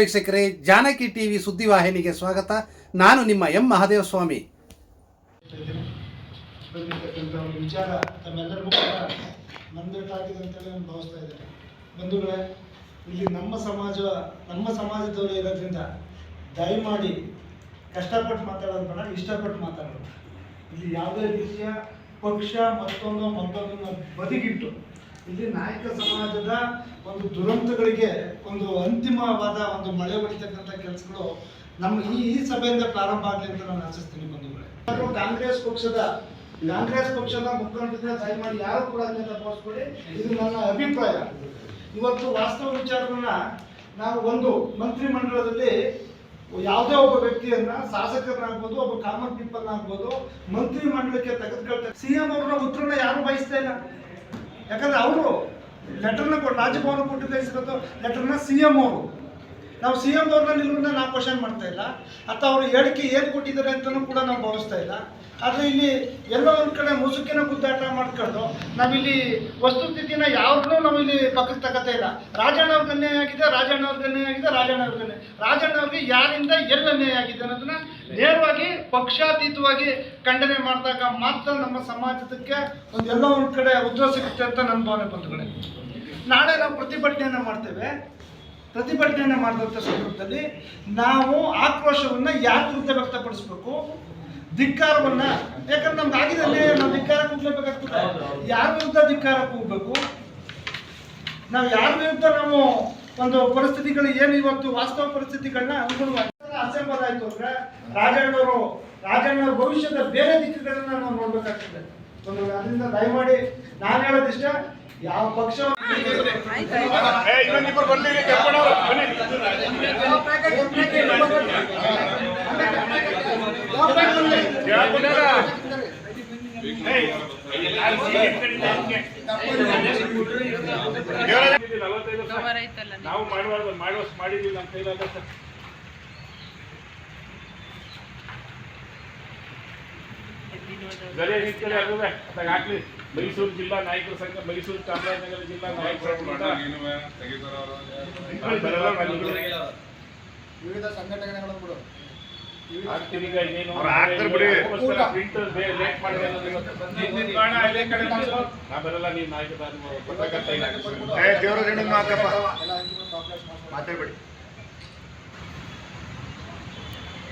ವೀಕ್ಷಕರೇ, ಜಾನಕಿ ಟಿವಿ ಸುದ್ದಿವಾಹಿನಿಗೆ ಸ್ವಾಗತ. ನಾನು ನಿಮ್ಮ ಎಂ ಮಹಾದೇವ ಸ್ವಾಮಿ ಬಂದಿರ್ತಕ್ಕಂಥ ಒಂದು ವಿಚಾರ ತಮ್ಮೆಲ್ಲರಿಗೂ ನಾನು ಭಾವಿಸ್ತಾ ಬಂಧುಗಳೇ ಇಲ್ಲಿ ನಮ್ಮ ಸಮಾಜ ನಮ್ಮ ಸಮಾಜದವರು ಇರೋದ್ರಿಂದ ದಯಮಾಡಿ ಕಷ್ಟಪಟ್ಟು ಮಾತಾಡೋದು ಬೇಡ ಇಷ್ಟಪಟ್ಟು ಮಾತಾಡೋದು ಇಲ್ಲಿ ಯಾವುದೇ ರೀತಿಯ ಪಕ್ಷ ಮತ್ತೊಂದು ಮತ್ತೊಂದನ್ನು ಬದಿಗಿಟ್ಟು ಇಲ್ಲಿ ನಾಯಕ ಸಮಾಜದ ಒಂದು ದುರಂತಗಳಿಗೆ ಒಂದು ಅಂತಿಮವಾದ ಒಂದು ಮಳೆ ಹೊಡಿತಕ್ಕಂಥ ಕೆಲಸಗಳು ನಮ್ಮ ಈ ಈ ಸಭೆಯಿಂದ ಪ್ರಾರಂಭ ಆಗಲಿ ಅಂತ ನಾನು ಆಶಿಸ್ತೀನಿ ಬಂಧುಗಳೇ. ಕಾಂಗ್ರೆಸ್ ಪಕ್ಷದ ಕಾಂಗ್ರೆಸ್ ಪಕ್ಷದ ಮುಖಂಡರಿಂದ ಮಾಡಿ ಯಾರು ಕೂಡ ಅದನ್ನ ತೋರಿಸ್ಕೊಳ್ಳಿ ಇದು ನನ್ನ ಅಭಿಪ್ರಾಯ. ಇವತ್ತು ವಾಸ್ತವ ವಿಚಾರವನ್ನ ನಾವು ಒಂದು ಮಂತ್ರಿಮಂಡಲದಲ್ಲಿ ಯಾವುದೇ ಒಬ್ಬ ವ್ಯಕ್ತಿಯನ್ನ ಶಾಸಕರನ್ನಾಗ್ಬೋದು, ಒಬ್ಬ ಕಾಮನ್ ಪೀಪಲ್ ಆಗ್ಬೋದು ಮಂತ್ರಿ ಮಂಡಲಕ್ಕೆ ತೆಗೆದುಕೊಳ್ತಾರೆ ಸಿ ಎಂ ಅವ್ರನ್ನ ಉತ್ತರನ ಯಾರು ಬಯಸ್ತಾ ಇಲ್ಲ. ಯಾಕಂದ್ರೆ ಅವರು ಲೆಟರ್ನ ಕೊಟ್ಟು ರಾಜಭವನ ಕೊಟ್ಟು ಕಳಿಸಿರೋದು ಲೆಟರ್ನ ಸಿ ಎಂ ಅವರು. ನಾವು ಸಿ ಎಂ ಅವ್ರನ್ನ ನಿಲ್ಲುವುದನ್ನ ನಾವು ಕ್ವಶನ್ ಮಾಡ್ತಾ ಇಲ್ಲ. ಅಥವಾ ಅವರು ಹೇಳಿಕೆ ಏನು ಕೊಟ್ಟಿದ್ದಾರೆ ಅಂತಲೂ ಕೂಡ ನಾವು ಭಾವಿಸ್ತಾ ಇಲ್ಲ. ಆದರೆ ಇಲ್ಲಿ ಎಲ್ಲೋ ಒಂದು ಕಡೆ ಮುಸುಕಿನ ಗುದ್ದಾಟ ಮಾಡ್ಕೊಂಡು ನಾವಿಲ್ಲಿ ವಸ್ತುಸ್ಥಿತಿನ ಯಾವ್ದನ್ನೂ ನಾವಿಲ್ಲಿ ಪಕ್ಕದ ತಗೋತಾ ಇಲ್ಲ. ರಾಜಣ್ಣ ಅವ್ರಿಗೆ ಅನ್ಯಾಯ ಆಗಿದೆ, ರಾಜಣ್ಣ ಅವ್ರಿಗೆ ಅನ್ಯಾಯ ಆಗಿದೆ, ರಾಜಣ್ಣ ಅವ್ರಿಗೆ ಅನ್ಯಾಯ. ರಾಜಣ್ಣ ಅವ್ರಿಗೆ ಯಾರಿಂದ ಎಲ್ಲಿ ಅನ್ನೋದನ್ನ ನೇರವಾಗಿ ಪಕ್ಷಾತೀತವಾಗಿ ಖಂಡನೆ ಮಾಡಿದಾಗ ಮಾತ್ರ ನಮ್ಮ ಸಮಾಜಕ್ಕೆ ಒಂದು ಎಲ್ಲೋ ಒಂದು ಕಡೆ ಉದ್ಯೋಗ ಸಿಗುತ್ತೆ ಅಂತ ನನ್ನ ಭಾವನೆ ಬಂಧುಗಳೇ. ನಾಳೆ ನಾವು ಪ್ರತಿಭಟನೆಯನ್ನು ಮಾಡ್ತೇವೆ. ಪ್ರತಿಭಟನೆಯನ್ನು ಮಾಡಿದಂಥ ಸಂದರ್ಭದಲ್ಲಿ ನಾವು ಆಕ್ರೋಶವನ್ನು ಯಾರ ವಿರುದ್ಧ ವ್ಯಕ್ತಪಡಿಸ್ಬೇಕು? ಧಿಕ್ಕಾರವನ್ನು, ಯಾಕಂದ್ರೆ ನಮ್ಗೆ ಆಗಿದೆ ನಾವು ಧಿಕ್ಕಾರ ಕೂಗ್ಲೇಬೇಕಾಗ್ತದೆ ಯಾರ ವಿರುದ್ಧ ಧಿಕ್ಕಾರ ಕೂಗಬೇಕು? ನಾವು ಯಾರ ವಿರುದ್ಧ ನಾವು ಒಂದು ಪರಿಸ್ಥಿತಿಗಳು ಏನು ಇವತ್ತು ವಾಸ್ತವ ಪರಿಸ್ಥಿತಿಗಳನ್ನ ಅನುಗುಣವಾಗಿ ಅಸೆಂಬಲ್ ಆಯ್ತು ಅಂದ್ರೆ ರಾಜಣ್ಣವರು ರಾಜಣ್ಣವ್ರ ಭವಿಷ್ಯದ ಬೇರೆ ದಿಕ್ಕುಗಳನ್ನ ನಾವು ನೋಡ್ಬೇಕಾಗ್ತದೆ. ಒಂದು ಅದರಿಂದ ದಯಮಾಡಿ ನಾನು ಹೇಳೋದಿಷ್ಟ ಯಾವ ಪಕ್ಷ ನಾವು? ಮಾಡುವ ಮಾಡುವ ಮಾಡಿದ್ದೀವಿ ನಮ್ಮ ಕೈಲಾಗ ಸರ್ ರೀತಿಯಲ್ಲಿ ಅದುವೆ ಅದಾಗ ಹಾಕ್ಲಿ. ಮೈಸೂರು ಜಿಲ್ಲಾ ನಾಯಕರ ಸಂಘ ಮೈಸೂರು ಚಾಮರಾಜನಗರ ಜಿಲ್ಲಾ ನಾಯಕರ. ವಿವಿಧ ಸಂಘಟನೆಗಳನ್ನು ಬಿಡು.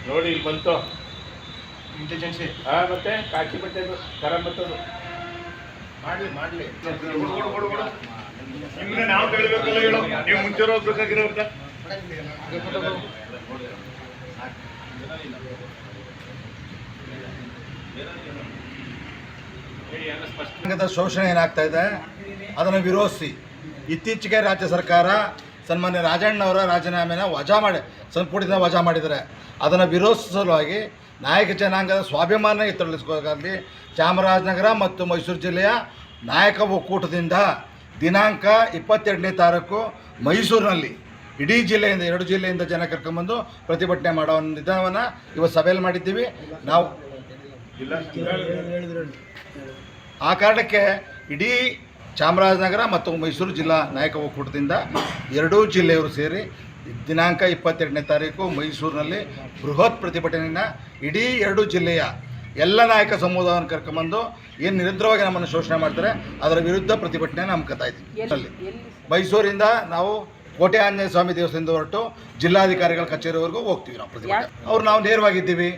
ನೋಡಿ ಇಲ್ಲಿ ಬಂತು. ಇಂಟೆಲಿಜೆನ್ಸಿ ಹಾ ಮತ್ತೆ ಕಾಕಿ ಬಟ್ಟೆ ಕರ ಬತ್ತದು ಮಾಡ್ಲಿ ಮಾಡ್ಲಿ. ನಿಮ್ಗೆ ನಾವು ತಿಳಿಬೇಕಲ್ಲ ಹೇಳು. ನೀವು ಮುಂಚೆ ಹೋಗ್ಬೇಕಾಗಿರೋ ಶೋಷಣೆ ಏನಾಗ್ತಾ ಇದೆ? ಅದನ್ನು ವಿರೋಧಿಸಿ. ಇತ್ತೀಚೆಗೆ ರಾಜ್ಯ ಸರ್ಕಾರ ಸನ್ಮಾನ್ಯ ರಾಜಣ್ಣವರ ರಾಜೀನಾಮೆನ ವಜಾ ಮಾಡಿ ಸಂಪುಟದಿಂದ ವಜಾ ಮಾಡಿದ್ದಾರೆ. ಅದನ್ನು ವಿರೋಧಿಸಲುವಾಗಿ ನಾಯಕ ಜನಾಂಗದ ಸ್ವಾಭಿಮಾನ ಎತ್ತರಿಸಬೇಕಾಗಿ ಚಾಮರಾಜನಗರ ಮತ್ತು ಮೈಸೂರು ಜಿಲ್ಲೆಯ ನಾಯಕ ಒಕ್ಕೂಟದಿಂದ ದಿನಾಂಕ ಇಪ್ಪತ್ತೆರಡನೇ ತಾರೀಕು ಮೈಸೂರಿನಲ್ಲಿ ಇಡೀ ಜಿಲ್ಲೆಯಿಂದ, ಎರಡು ಜಿಲ್ಲೆಯಿಂದ ಜನ ಕರ್ಕೊಂಬಂದು ಪ್ರತಿಭಟನೆ ಮಾಡೋ ಒಂದು ನಿಧಾನವನ್ನು ಇವತ್ತು ಸಭೆಯಲ್ಲಿ ಮಾಡಿದ್ದೀವಿ. ನಾವು ಆ ಕಾರಣಕ್ಕೆ ಇಡೀ ಚಾಮರಾಜನಗರ ಮತ್ತು ಮೈಸೂರು ಜಿಲ್ಲಾ ನಾಯಕ ಒಕ್ಕೂಟದಿಂದ ಎರಡೂ ಜಿಲ್ಲೆಯವರು ಸೇರಿ ದಿನಾಂಕ ಇಪ್ಪತ್ತೆರಡನೇ ತಾರೀಕು ಮೈಸೂರಿನಲ್ಲಿ ಬೃಹತ್ ಪ್ರತಿಭಟನೆಯನ್ನ ಇಡೀ ಎರಡು ಜಿಲ್ಲೆಯ ಎಲ್ಲ ನಾಯಕ ಸಮುದಾಯವನ್ನು ಕರ್ಕೊಂಬಂದು ಏನು ನಿರಂತರವಾಗಿ ನಮ್ಮನ್ನು ಶೋಷಣೆ ಮಾಡ್ತಾರೆ ಅದರ ವಿರುದ್ಧ ಪ್ರತಿಭಟನೆ ನಮ್ಮ ಇದ್ದೀವಿ. ಅಲ್ಲಿ. ಮೈಸೂರಿಂದ ನಾವು ಕೋಟೆ ಆಂಜನೇಯ ಸ್ವಾಮಿ ದೇವಸ್ಥಾನದಿಂದ ಹೊರಟು ಜಿಲ್ಲಾಧಿಕಾರಿಗಳ ಕಚೇರಿವರೆಗೂ ಹೋಗ್ತೀವಿ ನಾವು ಪ್ರತಿಭಟನೆ. ಅವ್ರು ನಾವು ನೇರವಾಗಿದ್ದೀವಿ.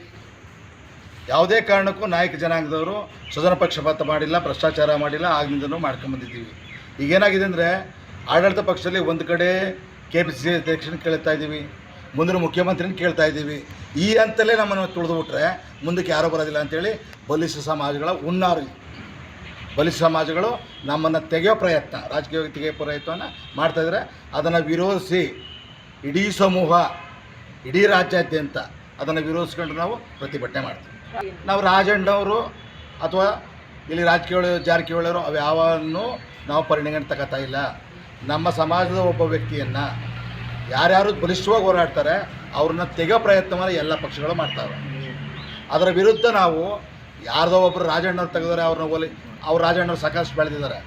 ಯಾವುದೇ ಕಾರಣಕ್ಕೂ ನಾಯಕ ಜನಾಂಗದವರು ಸದನ ಪಕ್ಷಪಾತ ಮಾಡಿಲ್ಲ ಭ್ರಷ್ಟಾಚಾರ ಮಾಡಿಲ್ಲ ಆಗಿನಿಂದನೂ ಮಾಡ್ಕೊಂಬಂದಿದ್ದೀವಿ ಈಗೇನಾಗಿದೆ ಅಂದರೆ ಆಡಳಿತ ಪಕ್ಷದಲ್ಲಿ ಒಂದು ಕಡೆ ಕೆ ಪಿ ಸಿ ಸಿ ಅಧ್ಯಕ್ಷನ ಕೇಳ್ತಾ ಇದ್ದೀವಿ, ಮುಂದಿನ ಮುಖ್ಯಮಂತ್ರಿನ ಕೇಳ್ತಾ ಇದ್ದೀವಿ. ಈ ಅಂತಲೇ ನಮ್ಮನ್ನು ತುಳಿದು ಬಿಟ್ರೆ ಮುಂದಕ್ಕೆ ಯಾರೂ ಬರೋದಿಲ್ಲ ಅಂತೇಳಿ ಬಲಿಷ್ಠ ಸಮಾಜಗಳ ಹುನ್ನಾರು. ಇದು. ಬಲಿಷ್ಠ ಸಮಾಜಗಳು ನಮ್ಮನ್ನು ತೆಗೆಯೋ ಪ್ರಯತ್ನ ರಾಜಕೀಯ ತೆಗೆಯೋ ಪ್ರಯತ್ನವನ್ನು ಮಾಡ್ತಾಯಿದ್ರೆ ಅದನ್ನು ವಿರೋಧಿಸಿ ಇಡೀ ಸಮೂಹ, ಇಡೀ ರಾಜ್ಯಾದ್ಯಂತ ಅದನ್ನು ವಿರೋಧಿಸ್ಕೊಂಡು ನಾವು ಪ್ರತಿಭಟನೆ ಮಾಡ್ತೀವಿ. ನಾವು ರಾಜಣ್ಣವರು ಅಥವಾ ಇಲ್ಲಿ ರಾಜಕೀಯ ಜಾರಕಿಹೊಳಿಯವರು ಅವು ಯಾವನ್ನು ನಾವು ಪರಿಗಣನೆ ತಗೋತಾ ಇಲ್ಲ. ನಮ್ಮ ಸಮಾಜದ ಒಬ್ಬ ವ್ಯಕ್ತಿಯನ್ನು ಯಾರ್ಯಾರು ಬಲಿಷ್ಠವಾಗಿ ಹೋರಾಡ್ತಾರೆ, ಅವ್ರನ್ನ ತೆಗೋ ಪ್ರಯತ್ನವನ್ನು ಎಲ್ಲ ಪಕ್ಷಗಳು ಮಾಡ್ತಾವೆ. ಅದರ ವಿರುದ್ಧ ನಾವು ಯಾರ್ದೋ ಒಬ್ಬರು ರಾಜಣ್ಣವ್ರು ತೆಗೆದರೆ ಅವ್ರನ್ನ ಒಲಿ, ಅವ್ರು ರಾಜಣ್ಣವ್ರು ಸಾಕಷ್ಟು ಬೆಳೆದಿದ್ದಾರೆ.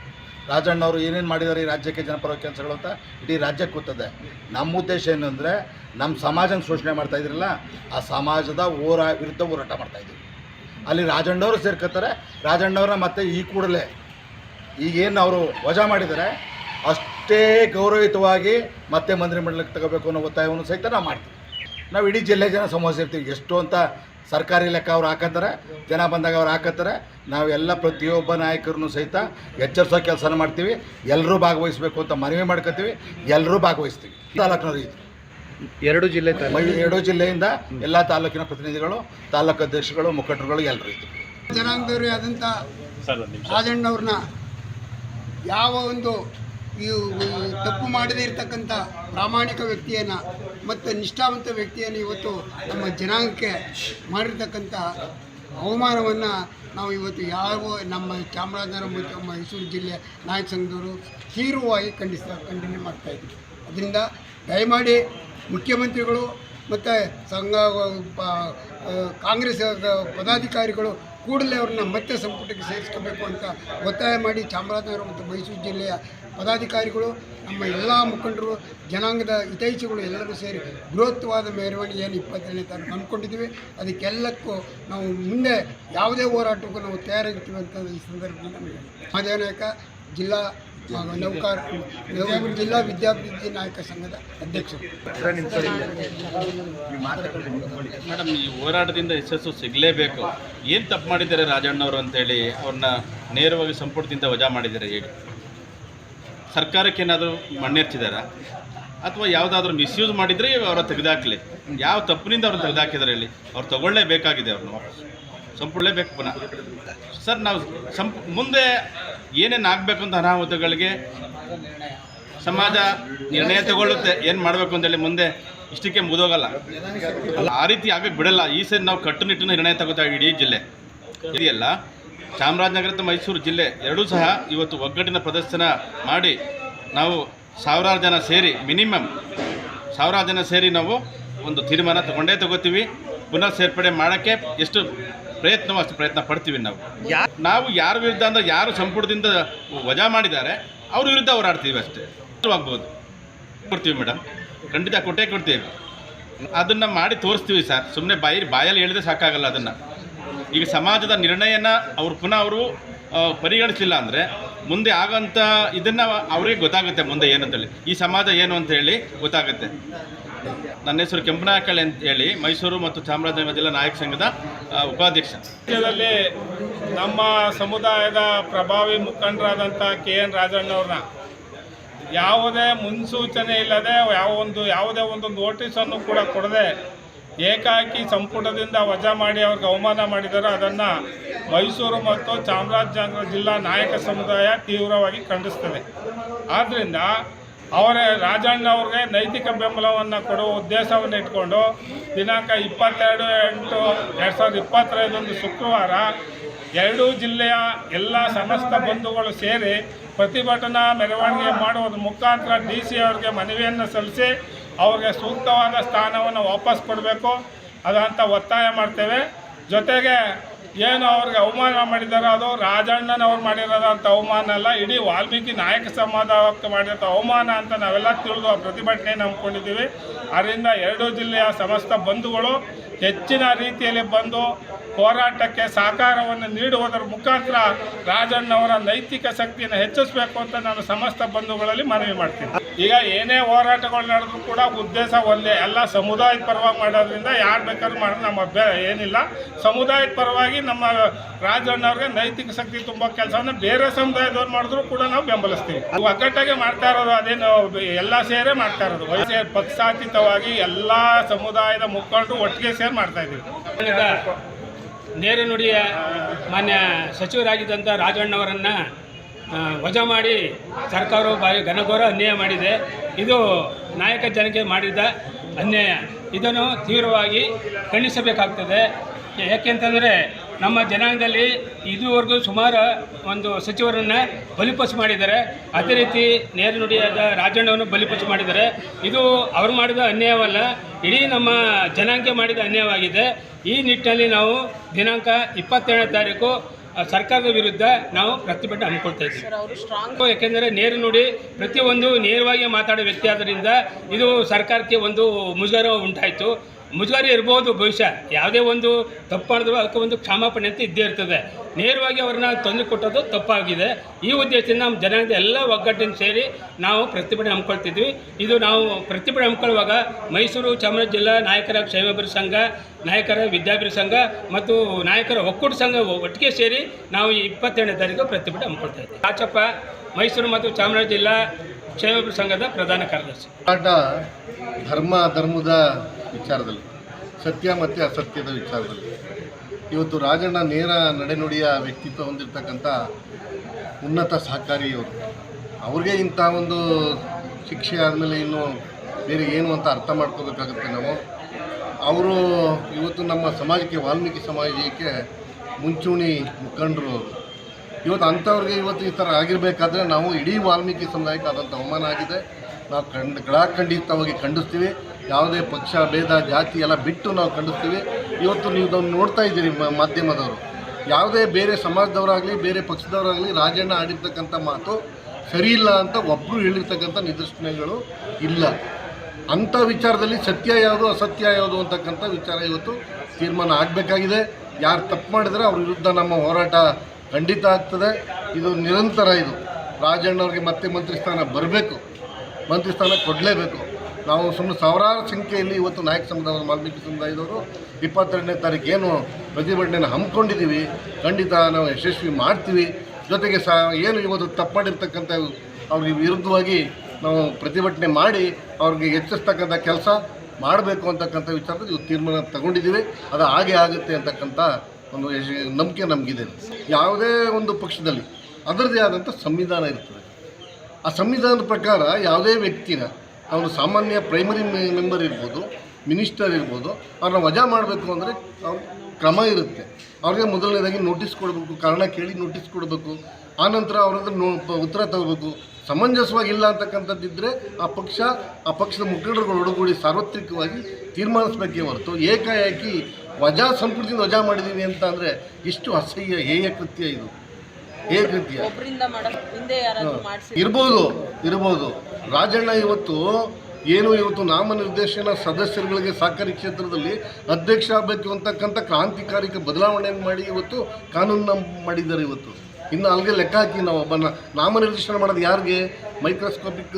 ರಾಜಣ್ಣವರು ಏನೇನು ಮಾಡಿದ್ದಾರೆ ಈ ರಾಜ್ಯಕ್ಕೆ ಜನಪರ ಕೆಲಸಗಳು ಅಂತ ಇಡೀ ರಾಜ್ಯಕ್ಕೆ ಗೊತ್ತದೆ. ನಮ್ಮ ಉದ್ದೇಶ ಏನು ಅಂದರೆ, ನಮ್ಮ ಸಮಾಜನ ಶೋಷಣೆ ಮಾಡ್ತಾ ಇದ್ರಲ್ಲ, ಆ ಸಮಾಜದ ಹೋರಾ, ವಿರುದ್ಧ ಹೋರಾಟ ಮಾಡ್ತಾಯಿದ್ದೀವಿ ಅಲ್ಲಿ ರಾಜಣ್ಣವರು ಸೇರ್ಕೋತಾರೆ, ರಾಜಣ್ಣವ್ರನ್ನ ಮತ್ತೆ ಈ ಕೂಡಲೇ ಈಗೇನು ಅವರು ವಜಾ ಮಾಡಿದ್ದಾರೆ, ಅಷ್ಟೇ ಗೌರವಯುತವಾಗಿ ಮತ್ತೆ ಮಂತ್ರಿಮಂಡಲಕ್ಕೆ ತಗೋಬೇಕು ಅನ್ನೋ ಒತ್ತಾಯವನ್ನು ಸಹಿತ ನಾವು ಮಾಡ್ತೀವಿ. ನಾವು ಇಡೀ ಜಿಲ್ಲೆ ಜನ ಸಂವಹಿಸಿರ್ತೀವಿ ಎಷ್ಟು ಅಂತ ಸರ್ಕಾರಿ ಲೆಕ್ಕ ಅವ್ರು ಹಾಕತ್ತಾರೆ ಜನ ಬಂದಾಗ ಅವ್ರು ಹಾಕತ್ತಾರೆ ನಾವೆಲ್ಲ ಪ್ರತಿಯೊಬ್ಬ ನಾಯಕರನ್ನು ಸಹಿತ ಎಚ್ಚರಿಸೋ ಕೆಲಸನ ಮಾಡ್ತೀವಿ. ಎಲ್ಲರೂ ಭಾಗವಹಿಸಬೇಕು ಅಂತ ಮನವಿ ಮಾಡ್ಕೋತೀವಿ. ಎಲ್ಲರೂ ಭಾಗವಹಿಸ್ತೀವಿ. ತಾಲೂಕಿನವ್ರು ಇದು ಎರಡು ಜಿಲ್ಲೆ ಎರಡು ಎರಡೂ ಜಿಲ್ಲೆಯಿಂದ ಎಲ್ಲ ತಾಲೂಕಿನ ಪ್ರತಿನಿಧಿಗಳು ತಾಲೂಕು ಅಧ್ಯಕ್ಷಗಳು ಮುಖಂಡರುಗಳು ಎಲ್ಲರೂ ಇದ್ದರು ಜನಾಂಗದವರೇ ಆದಂಥ ಸರ್ ಒಂದು ನಿಮಿಷ. ರಾಜಣ್ಣವ್ರನ್ನ ಯಾವ ಒಂದು ಈ ತಪ್ಪು ಮಾಡದೇ ಇರತಕ್ಕಂಥ ಪ್ರಾಮಾಣಿಕ ವ್ಯಕ್ತಿಯನ್ನು ಮತ್ತು ನಿಷ್ಠಾವಂತ ವ್ಯಕ್ತಿಯನ್ನು ಇವತ್ತು ನಮ್ಮ ಜನಾಂಗಕ್ಕೆ ಮಾಡಿರ್ತಕ್ಕಂಥ ಅವಮಾನವನ್ನು ನಾವು ಇವತ್ತು ಯಾವ ನಮ್ಮ ಚಾಮರಾಜನಗರ ಮತ್ತು ಮೈಸೂರು ಜಿಲ್ಲೆ ನಾಯಕ ಸಂಘದವರು ತೀವ್ರವಾಗಿ ಖಂಡಿಸ್ತಾ ಖಂಡನೆ ಮಾಡ್ತಾಯಿದ್ವಿ ಅದರಿಂದ ದಯಮಾಡಿ ಮುಖ್ಯಮಂತ್ರಿಗಳು ಮತ್ತು ಸಂಘ ಕಾಂಗ್ರೆಸ್ ಪದಾಧಿಕಾರಿಗಳು ಕೂಡಲೇ ಅವ್ರನ್ನ ಮತ್ತೆ ಸಂಪುಟಕ್ಕೆ ಸೇರಿಸ್ಕೋಬೇಕು ಅಂತ ಒತ್ತಾಯ ಮಾಡಿ ಚಾಮರಾಜನಗರ ಮತ್ತು ಮೈಸೂರು ಜಿಲ್ಲೆಯ ಪದಾಧಿಕಾರಿಗಳು ನಮ್ಮ ಎಲ್ಲ ಮುಖಂಡರು ಜನಾಂಗದ ಹಿತೈಷಿಗಳು ಎಲ್ಲರೂ ಸೇರಿ ಬೃಹತ್ವಾದ ಮೆರವಣಿಗೆಯನ್ನು ಏನು ಇಪ್ಪತ್ತನೇ ತಾರೀಕು ಅಂದ್ಕೊಂಡಿದ್ದೀವಿ ಅದಕ್ಕೆಲ್ಲಕ್ಕೂ ನಾವು ಮುಂದೆ ಯಾವುದೇ ಹೋರಾಟಕ್ಕೂ ನಾವು ತಯಾರಾಗಿರ್ತೀವಿ ಅಂತ ಈ ಸಂದರ್ಭದಲ್ಲಿ ನಮಗೆ ಮಹಾದೇವನಾಯಕ ಜಿಲ್ಲಾ ನೌಕಾರ ಜಿಲ್ಲಾ ವಿದ್ಯಾಭಿವೃದ್ಧಿ ನಾಯಕ ಸಂಘದ ಅಧ್ಯಕ್ಷರು. ಮೇಡಮ್ ಈ ಹೋರಾಟದಿಂದ ಯಶಸ್ಸು ಸಿಗಲೇಬೇಕು. ಏನು ತಪ್ಪು ಮಾಡಿದ್ದಾರೆ ರಾಜಣ್ಣವರು ಅಂತೇಳಿ ಅವ್ರನ್ನ ನೇರವಾಗಿ ಸಂಪುಟದಿಂದ ವಜಾ ಮಾಡಿದ್ದಾರೆ ಹೇಳಿ? ಸರ್ಕಾರಕ್ಕೆ ಏನಾದರೂ ಮಣ್ಣೆರ್ಚಿದಾರಾ? ಅಥವಾ ಯಾವುದಾದ್ರೂ ಮಿಸ್ಯೂಸ್ ಮಾಡಿದರೆ ಅವರ ತೆಗೆದಾಕಲಿ. ಯಾವ ತಪ್ಪಿನಿಂದ ಅವ್ರನ್ನ ತೆಗೆದಾಕಿದ್ದಾರೆ ಹೇಳಿ. ಅವ್ರು ತಗೊಳ್ಳೇಬೇಕಾಗಿದೆ ಅವ್ರನ್ನ ಸಂಪೂರ್ಣಲೇಬೇಕು ಪುನಃ. ಸರ್, ನಾವು ಸಂಪ್ ಮುಂದೆ ಏನೇನು ಆಗಬೇಕು ಅಂತ ಅನಾಹುತಗಳಿಗೆ ಸಮಾಜ ನಿರ್ಣಯ ತಗೊಳ್ಳುತ್ತೆ. ಏನು ಮಾಡಬೇಕು ಅಂತೇಳಿ ಮುಂದೆ ಇಷ್ಟಕ್ಕೆ ಮುದೋಗಲ್ಲ. ಆ ರೀತಿ ಆಗಕ್ಕೆ ಬಿಡಲ್ಲ. ಈ ಸರಿ ನಾವು ಕಟ್ಟುನಿಟ್ಟಿನ ನಿರ್ಣಯ ತಗೋತಾ ಇಡೀ ಜಿಲ್ಲೆ. ಇದೆಯಲ್ಲ? ಚಾಮರಾಜನಗರ ಮತ್ತು ಮೈಸೂರು ಜಿಲ್ಲೆ ಎರಡೂ ಸಹ ಇವತ್ತು ಒಗ್ಗಟ್ಟಿನ ಪ್ರದರ್ಶನ ಮಾಡಿ ನಾವು ಸಾವಿರಾರು ಜನ ಸೇರಿ ಮಿನಿಮಮ್ ಸಾವಿರಾರು ಜನ ಸೇರಿ ನಾವು ಒಂದು ತೀರ್ಮಾನ ತಗೊಂಡೇ ತಗೋತೀವಿ. ಪುನಃ ಸೇರ್ಪಡೆ ಮಾಡೋಕ್ಕೆ ಎಷ್ಟು ಪ್ರಯತ್ನವೋ ಅಷ್ಟು ಪ್ರಯತ್ನ ಪಡ್ತೀವಿ ನಾವು. ನಾವು ಯಾರ ವಿರುದ್ಧ ಅಂದ್ರೆ ಯಾರು ಸಂಪುಟದಿಂದ ವಜಾ ಮಾಡಿದ್ದಾರೆ ಅವ್ರ ವಿರುದ್ಧ ಹೋರಾಡ್ತೀವಿ ಅಷ್ಟೇ. ಆಗ್ಬೋದು. ಕೊಡ್ತೀವಿ ಮೇಡಮ್. ಖಂಡಿತ ಕೊಟ್ಟೇ ಕೊಡ್ತೀವಿ. ಅದನ್ನು ಮಾಡಿ ತೋರಿಸ್ತೀವಿ ಸರ್. ಸುಮ್ಮನೆ ಬಾಯಿ ಬಾಯಲ್ಲಿ ಹೇಳಿದ್ರೆ ಸಾಕಾಗಲ್ಲ ಅದನ್ನು. ಈಗ ಸಮಾಜದ ನಿರ್ಣಯನ ಅವ್ರು ಪುನಃ ಅವರು ಪರಿಗಣಿಸಲಿಲ್ಲ ಅಂದರೆ ಮುಂದೆ ಆಗಂತ ಇದನ್ನು ಅವ್ರಿಗೆ ಗೊತ್ತಾಗುತ್ತೆ ಮುಂದೆ ಏನಂತೇಳಿ ಈ ಸಮಾಜ ಏನು ಅಂತ ಹೇಳಿ ಗೊತ್ತಾಗುತ್ತೆ. ನನ್ನ ಹೆಸರು ಕೆಂಪನಾಕಳೆ ಅಂತ ಹೇಳಿ ಮೈಸೂರು ಮತ್ತು ಚಾಮರಾಜನಗರ ಜಿಲ್ಲಾ ನಾಯಕ ಸಂಘದ ಉಪಾಧ್ಯಕ್ಷ. ರಾಜ್ಯದಲ್ಲಿ ನಮ್ಮ ಸಮುದಾಯದ ಪ್ರಭಾವಿ ಮುಖಂಡರಾದಂಥ ಕೆ ಎನ್ ರಾಜಣ್ಣವ್ರನ್ನ ಯಾವುದೇ ಮುನ್ಸೂಚನೆ ಇಲ್ಲದೆ ಯಾವ ಒಂದು, ಯಾವುದೇ ಒಂದು ನೋಟಿಸನ್ನು ಕೂಡ ಕೊಡದೆ ಏಕಾಏಕಿ ಸಂಪುಟದಿಂದ ವಜಾ ಮಾಡಿ ಅವ್ರಿಗೆ ಅವಮಾನ ಮಾಡಿದ್ದಾರೆ ಅದನ್ನು ಮೈಸೂರು ಮತ್ತು ಚಾಮರಾಜನಗರ ಜಿಲ್ಲಾ ನಾಯಕ ಸಮುದಾಯ ತೀವ್ರವಾಗಿ ಖಂಡಿಸ್ತದೆ. ಆದ್ದರಿಂದ ಅವರ ರಾಜಣ್ಣ ಅವ್ರಿಗೆ ನೈತಿಕ ಬೆಂಬಲವನ್ನು ಕೊಡುವ ಉದ್ದೇಶವನ್ನು ಇಟ್ಕೊಂಡು ದಿನಾಂಕ ಇಪ್ಪತ್ತೆರಡು ಎಂಟು ಎರಡು ಸಾವಿರದ ಇಪ್ಪತ್ತೈದೊಂದು ಶುಕ್ರವಾರ ಎರಡೂ ಜಿಲ್ಲೆಯ ಎಲ್ಲ ಸಮಸ್ತ ಬಂಧುಗಳು ಸೇರಿ ಪ್ರತಿಭಟನಾ ಮೆರವಣಿಗೆ ಮಾಡುವ ಮುಖಾಂತರ ಡಿ ಸಿ ಅವರಿಗೆ ಮನವಿಯನ್ನು ಸಲ್ಲಿಸಿ ಅವ್ರಿಗೆ ಸೂಕ್ತವಾದ ಸ್ಥಾನವನ್ನು ವಾಪಸ್ ಕೊಡಬೇಕು. ಅದಂತ ಒತ್ತಾಯ ಮಾಡ್ತೇವೆ. ಜೊತೆಗೆ ಏನು ಅವ್ರಿಗೆ ಅವಮಾನ ಮಾಡಿದ್ದಾರೆ ಅದು ರಾಜಣ್ಣನವ್ರು ಮಾಡಿರೋದಂಥ ಅವಮಾನ ಅಲ್ಲ, ಇಡೀ ವಾಲ್ಮೀಕಿ ನಾಯಕ ಸಮಾಜಕ್ಕೆ ಮಾಡಿದಂಥ ಅವಮಾನ ಅಂತ ನಾವೆಲ್ಲ ತಿಳಿದು ಆ ಪ್ರತಿಭಟನೆ ಹಮ್ಮಿಕೊಂಡಿದ್ದೀವಿ ಅದರಿಂದ ಎರಡೂ ಜಿಲ್ಲೆಯ ಸಮಸ್ತ ಬಂಧುಗಳು ಹೆಚ್ಚಿನ ರೀತಿಯಲ್ಲಿ ಬಂದು ಹೋರಾಟಕ್ಕೆ ಸಹಕಾರವನ್ನು ನೀಡುವುದರ ಮುಖಾಂತರ ರಾಜಣ್ಣವರ ನೈತಿಕ ಶಕ್ತಿಯನ್ನು ಹೆಚ್ಚಿಸಬೇಕು ಅಂತ ನಾನು ಸಮಸ್ತ ಬಂಧುಗಳಲ್ಲಿ ಮನವಿ ಮಾಡ್ತೀನಿ. ಈಗ ಏನೇ ಹೋರಾಟಗಳು ನಡೆದ್ರು ಕೂಡ ಉದ್ದೇಶ ಒಂದೇ, ಎಲ್ಲ ಸಮುದಾಯದ ಪರವಾಗಿ ಮಾಡೋದ್ರಿಂದ ಯಾರು ಬೇಕಾದ್ರೂ ಮಾಡೋದು ನಮ್ಮ ಅಭ್ಯ ಏನಿಲ್ಲ. ಸಮುದಾಯದ ಪರವಾಗಿ ನಮ್ಮ ರಾಜಣ್ಣವ್ರಿಗೆ ನೈತಿಕ ಶಕ್ತಿ ತುಂಬ ಕೆಲಸವನ್ನು ಬೇರೆ ಸಮುದಾಯದವ್ರು ಮಾಡಿದ್ರು ಕೂಡ ನಾವು ಬೆಂಬಲಿಸ್ತೀವಿ. ಒಗ್ಗಟ್ಟಾಗೆ ಮಾಡ್ತಾ ಇರೋದು ಅದೇನು ಎಲ್ಲ ಸೇರೇ ಮಾಡ್ತಾ ಇರೋದು. ಪಕ್ಷಾತೀತವಾಗಿ ಎಲ್ಲ ಸಮುದಾಯದ ಮುಖಂಡರು ಒಟ್ಟಿಗೆ ಸೇರಿ ಮಾಡ್ತಾ ಇದ್ದೀವಿ. ನೇರ ನುಡಿಯ ಮಾನ್ಯ ಸಚಿವರಾಗಿದ್ದಂಥ ರಾಜಣ್ಣವರನ್ನು ವಜಾ ಮಾಡಿ ಸರ್ಕಾರವು ಭಾರಿ ಘನಘೋರ ಅನ್ಯಾಯ ಮಾಡಿದೆ. ಇದು ನಾಯಕ ಜನಕ್ಕೆ ಮಾಡಿದ ಅನ್ಯಾಯ. ಇದನ್ನು ತೀವ್ರವಾಗಿ ಖಂಡಿಸಬೇಕಾಗ್ತದೆ. ಯಾಕೆಂತಂದರೆ ನಮ್ಮ ಜನಾಂಗದಲ್ಲಿ ಇದುವರೆಗೂ ಸುಮಾರು ಒಂದು ಸಚಿವರನ್ನು ಬಲಿಪಶು ಮಾಡಿದ್ದಾರೆ. ಅದೇ ರೀತಿ ನೇರ ನುಡಿಯಾದ ರಾಜಣ್ಣವನ್ನು ಬಲಿಪಶು ಮಾಡಿದ್ದಾರೆ. ಇದು ಅವರು ಮಾಡಿದ ಅನ್ಯಾಯವಲ್ಲ ಇಡೀ ನಮ್ಮ ಜನಾಂಗ ಮಾಡಿದ ಅನ್ಯಾಯವಾಗಿದೆ. ಈ ನಿಟ್ಟಿನಲ್ಲಿ ನಾವು ದಿನಾಂಕ ಇಪ್ಪತ್ತೇಳನೇ ತಾರೀಕು ಸರ್ಕಾರದ ವಿರುದ್ಧ ನಾವು ಪ್ರತಿಭಟನೆ ಹಮ್ಮಿಕೊಳ್ತಾ ಇದ್ದೀವಿ. ಯಾಕೆಂದರೆ ನೇರ ನುಡಿ ಪ್ರತಿಯೊಂದು ನೇರವಾಗಿ ಮಾತಾಡೋ ವ್ಯಕ್ತಿ ಆದ್ದರಿಂದ ಇದು ಸರ್ಕಾರಕ್ಕೆ ಒಂದು ಮುಜುಗರ ಉಂಟಾಯಿತು. ಮುಜುಗರ ಇರ್ಬೋದು ಭವಿಷ್ಯ ಯಾವುದೇ ಒಂದು ತಪ್ಪು ಮಾಡಿದ್ರು ಅದಕ್ಕೆ ಒಂದು ಕ್ಷಮಾಪಣೆ ಅಂತ ಇದ್ದೇ ಇರ್ತದೆ. ನೇರವಾಗಿ ಅವ್ರನ್ನ ತೊಂದರೆ ಕೊಟ್ಟೋದು ತಪ್ಪಾಗಿದೆ. ಈ ಉದ್ದೇಶದಿಂದ ನಮ್ಮ ಜನಾಂಗದ ಎಲ್ಲ ಒಗ್ಗಟ್ಟಿನ ಸೇರಿ ನಾವು ಪ್ರತಿಭಟನೆ ಹಮ್ಮಿಕೊಳ್ತಿದ್ವಿ. ಇದು ನಾವು ಪ್ರತಿಭಟನೆ ಹಮ್ಮಿಕೊಳ್ಳುವಾಗ ಮೈಸೂರು ಚಾಮರಾಜ ಜಿಲ್ಲಾ ನಾಯಕರ ಕ್ಷೇಮಾಭಿವೃದ್ಧಿ ಸಂಘ, ನಾಯಕರ ವಿದ್ಯಾಭಿವೃದ್ಧಿ ಸಂಘ ಮತ್ತು ನಾಯಕರ ಒಕ್ಕೂಟ ಸಂಘ ಒಟ್ಟಿಗೆ ಸೇರಿ ನಾವು ಈ ಇಪ್ಪತ್ತೆರಡನೇ ತಾರೀಕು ಪ್ರತಿಭಟನೆ ಹಮ್ಮಿಕೊಳ್ತಾ ರಾಚಪ್ಪ ಮೈಸೂರು ಮತ್ತು ಚಾಮರಾಜ ಜಿಲ್ಲಾ ಕ್ಷೇಮಾಭಿವೃದ್ಧಿ ಸಂಘದ ಪ್ರಧಾನ ಕಾರ್ಯದರ್ಶಿ. ಧರ್ಮ ಧರ್ಮದ ವಿಚಾರದಲ್ಲಿ, ಸತ್ಯ ಮತ್ತು ಅಸತ್ಯದ ವಿಚಾರದಲ್ಲಿ. ಇವತ್ತು ರಾಜಣ್ಣ ನೇರ ನಡೆನುಡಿಯ ವ್ಯಕ್ತಿತ್ವ ಹೊಂದಿರತಕ್ಕಂಥ ಉನ್ನತ ಸಹಕಾರಿಯವರು ಅವ್ರಿಗೆ ಇಂಥ ಒಂದು ಶಿಕ್ಷೆ ಆದಮೇಲೆ ಇನ್ನು ಬೇರೆ ಏನು ಅಂತ ಅರ್ಥ ಮಾಡ್ಕೋಬೇಕಾಗುತ್ತೆ ನಾವು. ಅವರು ಇವತ್ತು ನಮ್ಮ ಸಮಾಜಕ್ಕೆ, ವಾಲ್ಮೀಕಿ ಸಮಾಜಕ್ಕೆ ಮುಂಚೂಣಿ ಮುಖಂಡರು ಅವರು. ಇವತ್ತು ಅಂಥವ್ರಿಗೆ ಇವತ್ತು ಈ ಥರ ಆಗಿರಬೇಕಾದ್ರೆ ನಾವು ಇಡೀ ವಾಲ್ಮೀಕಿ ಸಮುದಾಯಕ್ಕೆ ಆದಂಥ ಅವಮಾನ ಆಗಿದೆ. ನಾವು ಖಂಡ ಗಡಾಖಂಡಿತವಾಗಿ ಖಂಡಿಸ್ತೀವಿ. ಯಾವುದೇ ಪಕ್ಷ, ಭೇದ, ಜಾತಿ ಎಲ್ಲ ಬಿಟ್ಟು ನಾವು ಖಂಡಿಸ್ತೀವಿ. ಇವತ್ತು ನೀವು ಇದನ್ನು ನೋಡ್ತಾ ಇದ್ದೀರಿ ಮಾಧ್ಯಮದವರು. ಯಾವುದೇ ಬೇರೆ ಸಮಾಜದವರಾಗಲಿ, ಬೇರೆ ಪಕ್ಷದವರಾಗಲಿ ರಾಜಣ್ಣ ಆಡಿರ್ತಕ್ಕಂಥ ಮಾತು ಸರಿ ಇಲ್ಲ ಅಂತ ಒಬ್ಬರು ಹೇಳಿರ್ತಕ್ಕಂಥ ನಿದರ್ಶನಗಳು ಇಲ್ಲ. ಅಂಥ ವಿಚಾರದಲ್ಲಿ ಸತ್ಯ ಯಾವುದು, ಅಸತ್ಯ ಯಾವುದು ಅಂತಕ್ಕಂಥ ವಿಚಾರ ಇವತ್ತು ತೀರ್ಮಾನ ಆಗಬೇಕಾಗಿದೆ. ಯಾರು ತಪ್ಪು ಮಾಡಿದರೆ ಅವ್ರ ವಿರುದ್ಧ ನಮ್ಮ ಹೋರಾಟ ಖಂಡಿತ ಆಗ್ತದೆ. ಇದು ನಿರಂತರ ಇದು. ರಾಜಣ್ಣವ್ರಿಗೆ ಮತ್ತೆ ಮಂತ್ರಿ ಸ್ಥಾನ ಬರಬೇಕು. ಮಂತ್ರಿ ಸ್ಥಾನ ಕೊಡಲೇಬೇಕು. ನಾವು ಸುಮ್ಮನೆ ಸಾವಿರಾರು ಸಂಖ್ಯೆಯಲ್ಲಿ ಇವತ್ತು ನಾಯಕ ಸಮುದಾಯ ವಾಲ್ಮೀಕಿ ಸಮುದಾಯದವರು ಇಪ್ಪತ್ತೆರಡನೇ ತಾರೀಕು ಏನು ಪ್ರತಿಭಟನೆಯನ್ನು ಹಮ್ಮಿಕೊಂಡಿದ್ದೀವಿ, ಖಂಡಿತ ನಾವು ಯಶಸ್ವಿ ಮಾಡ್ತೀವಿ. ಜೊತೆಗೆ ಸಹ ಏನು ಇವತ್ತು ತಪ್ಪಾಡಿರ್ತಕ್ಕಂಥ ಅವ್ರಿಗೆ ವಿರುದ್ಧವಾಗಿ ನಾವು ಪ್ರತಿಭಟನೆ ಮಾಡಿ ಅವ್ರಿಗೆ ಹೆಚ್ಚಿಸ್ತಕ್ಕಂಥ ಕೆಲಸ ಮಾಡಬೇಕು ಅಂತಕ್ಕಂಥ ವಿಚಾರದಲ್ಲಿ ಇವತ್ತು ತೀರ್ಮಾನ ತಗೊಂಡಿದ್ದೀವಿ. ಅದು ಹಾಗೆ ಆಗುತ್ತೆ ಅಂತಕ್ಕಂಥ ಒಂದು ಯಶ, ನಂಬಿಕೆ ನಮಗಿದೆ. ಯಾವುದೇ ಒಂದು ಪಕ್ಷದಲ್ಲಿ ಅದರದೇ ಆದಂಥ ಸಂವಿಧಾನ ಇರ್ತದೆ. ಆ ಸಂವಿಧಾನದ ಪ್ರಕಾರ ಯಾವುದೇ ವ್ಯಕ್ತಿನ ಅವನು ಸಾಮಾನ್ಯ ಪ್ರೈಮರಿ ಮೆಂಬರ್ ಇರ್ಬೋದು ಮಿನಿಸ್ಟರ್ ಇರ್ಬೋದು, ಅವ್ರನ್ನ ವಜಾ ಮಾಡಬೇಕು ಅಂದರೆ ಅವ್ರ ಕ್ರಮ ಇರುತ್ತೆ. ಅವ್ರಿಗೆ ಮೊದಲನೇದಾಗಿ ನೋಟಿಸ್ ಕೊಡಬೇಕು, ಕಾರಣ ಕೇಳಿ ನೋಟಿಸ್ ಕೊಡಬೇಕು. ಆನಂತರ ಅವ್ರ ನೋ, ಉತ್ತರ ತಗೋಬೇಕು. ಸಮಂಜಸವಾಗಿಲ್ಲ ಅಂತಕ್ಕಂಥದ್ದಿದ್ದರೆ ಆ ಪಕ್ಷ, ಆ ಪಕ್ಷದ ಮುಖಂಡರುಗಳು ಒಡಗೂಡಿ ಸಾರ್ವತ್ರಿಕವಾಗಿ ತೀರ್ಮಾನಿಸ್ಬೇಕೇ ಹೊರತು ಏಕಾಏಕಿ ವಜಾ ಸಂಪುಟದಿಂದ ವಜಾ ಮಾಡಿದ್ದೀವಿ ಅಂತ ಅಂದರೆ ಇಷ್ಟು ಅಸಹ್ಯ, ಹೇಯ ಕೃತ್ಯ ಇದು. ಹೇಯ ರೀತಿಯ ಇರ್ಬೋದು ಇರ್ಬೋದು. ರಾಜಣ್ಣ ಇವತ್ತು ಏನು ಇವತ್ತು ನಾಮನಿರ್ದೇಶನ ಸದಸ್ಯರುಗಳಿಗೆ ಸಹಕಾರಿ ಕ್ಷೇತ್ರದಲ್ಲಿ ಅಧ್ಯಕ್ಷ ಆಗಬೇಕು ಅಂತಕ್ಕಂಥ ಕ್ರಾಂತಿಕಾರಿಕ ಬದಲಾವಣೆಯನ್ನು ಮಾಡಿ ಇವತ್ತು ಕಾನೂನನ್ನ ಮಾಡಿದ್ದಾರೆ ಇವತ್ತು. ಇನ್ನು ಅಲ್ಲಿಗೆ ಲೆಕ್ಕ ಹಾಕಿ ನಾವು ಒಬ್ಬನ ನಾಮನಿರ್ದೇಶನ ಮಾಡೋದು ಯಾರಿಗೆ? ಮೈಕ್ರೋಸ್ಕೋಪಿಕ್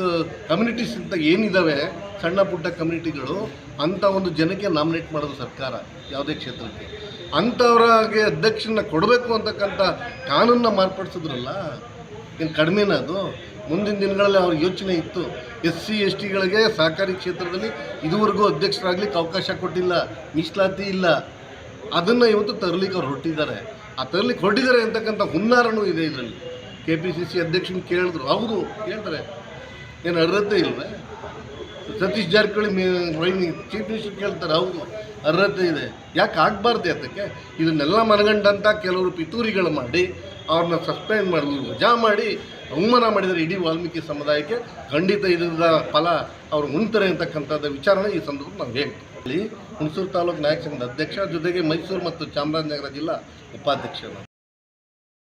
ಕಮ್ಯುನಿಟೀಸ್ ಅಂತ ಏನಿದ್ದಾವೆ ಸಣ್ಣ ಪುಟ್ಟ ಕಮ್ಯುನಿಟಿಗಳು ಅಂಥ ಒಂದು ಜನಕ್ಕೆ ನಾಮಿನೇಟ್ ಮಾಡೋದು ಸರ್ಕಾರ ಯಾವುದೇ ಕ್ಷೇತ್ರಕ್ಕೆ. ಅಂಥವ್ರಿಗೆ ಅಧ್ಯಕ್ಷನ ಕೊಡಬೇಕು ಅಂತಕ್ಕಂಥ ಕಾನೂನನ್ನ ಮಾರ್ಪಡಿಸಿದ್ರಲ್ಲ ಏನು ಕಡಿಮೆನ ಅದು. ಮುಂದಿನ ದಿನಗಳಲ್ಲಿ ಅವ್ರ ಯೋಚನೆ ಇತ್ತು. ಎಸ್ ಸಿ, ಎಸ್ ಟಿಗಳಿಗೆ ಸಹಕಾರಿ ಕ್ಷೇತ್ರದಲ್ಲಿ ಇದುವರೆಗೂ ಅಧ್ಯಕ್ಷರಾಗ್ಲಿಕ್ಕೆ ಅವಕಾಶ ಕೊಟ್ಟಿಲ್ಲ ಮೀಸಲಾತಿ ಇಲ್ಲ. ಅದನ್ನು ಇವತ್ತು ತರಲಿಕ್ಕೆ ಅವ್ರು ಹೊರಟಿದ್ದಾರೆ. ಆ ತರಲಿಕ್ಕೆ ಹೊರಟಿದ್ದಾರೆ ಅಂತಕ್ಕಂಥ ಹುನ್ನಾರನೂ ಇದೆ ಇದರಲ್ಲಿ. ಕೆ ಪಿ ಸಿ ಸಿ ಅಧ್ಯಕ್ಷನ ಕೇಳಿದ್ರು. ಹೌದು, ಕೇಳ್ತಾರೆ. ಏನು ಅರ್ಹತೆ ಇಲ್ವೇ? ಸತೀಶ್ ಜಾರಕಿಹೊಳಿ ಚೀಫ್ ಮಿನಿಸ್ಟರ್ ಕೇಳ್ತಾರೆ, ಹೌದು, ಅರ್ಹತೆ ಇದೆ. ಯಾಕೆ ಆಗಬಾರ್ದು ಅದಕ್ಕೆ? ಇದನ್ನೆಲ್ಲ ಮನಗಂಡಂಥ ಕೆಲವರು ಪಿತೂರಿಗಳು ಮಾಡಿ ಅವ್ರನ್ನ ಸಸ್ಪೆಂಡ್ ಮಾಡಿದ್ರು ವಜಾ ಮಾಡಿ, ಅವಮಾನ ಮಾಡಿದರೆ ಇಡೀ ವಾಲ್ಮೀಕಿ ಸಮುದಾಯಕ್ಕೆ. ಖಂಡಿತ ಇದರ ಫಲ ಅವರು ಉಣ್ತಾರೆ ಅಂತಕ್ಕಂಥದ್ದು ವಿಚಾರಣೆ ಈ ಸಂದರ್ಭ ನಾವು ಹೇಳ್ತೀವಿ ಹುಣಸೂರು ತಾಲೂಕು ನಾಯಕ ಸಂಘದ ಅಧ್ಯಕ್ಷ, ಜೊತೆಗೆ ಮೈಸೂರು ಮತ್ತು ಚಾಮರಾಜನಗರ ಜಿಲ್ಲಾ ಉಪಾಧ್ಯಕ್ಷ ನಾನು